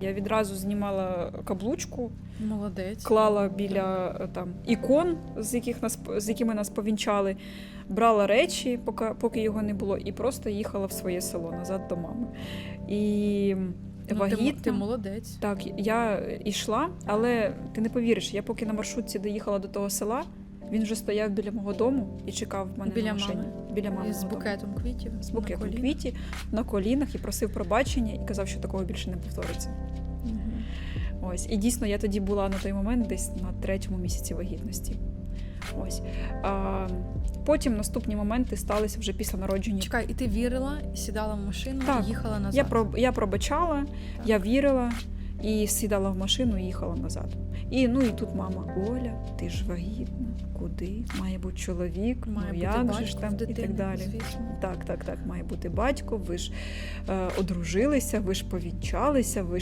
Я відразу знімала каблучку, Молодець. клала біля е, там ікон, з яких нас з якими нас повінчали, брала речі, поки, поки його не було, і просто їхала в своє село назад до мами. І Ну, ти, ти молодець. Так, я йшла, але ти не повіриш, я поки на маршрутці доїхала до того села, він вже стояв біля мого дому і чекав мене Біля на машині. мами? Біля мами. З букетом квітів. З букетом колінах. квіті на колінах і просив пробачення і казав, що такого більше не повториться. Мгм. Ось. І дійсно я тоді була на той момент десь на третьому місяці вагітності. Ось. А, потім наступні моменти сталися вже після народження. Чекай, і ти вірила, сідала в машину Так. і їхала назад. Я, про, я пробачала, Так. я вірила і сідала в машину і їхала назад. І ну і тут мама Оля, ти ж вагітна, куди? Має бути чоловік, Має ну бути як батько же ж там дитини, і так далі. Звісно. Так, так, так, має бути батько, ви ж е, одружилися, ви ж повінчалися, ви ж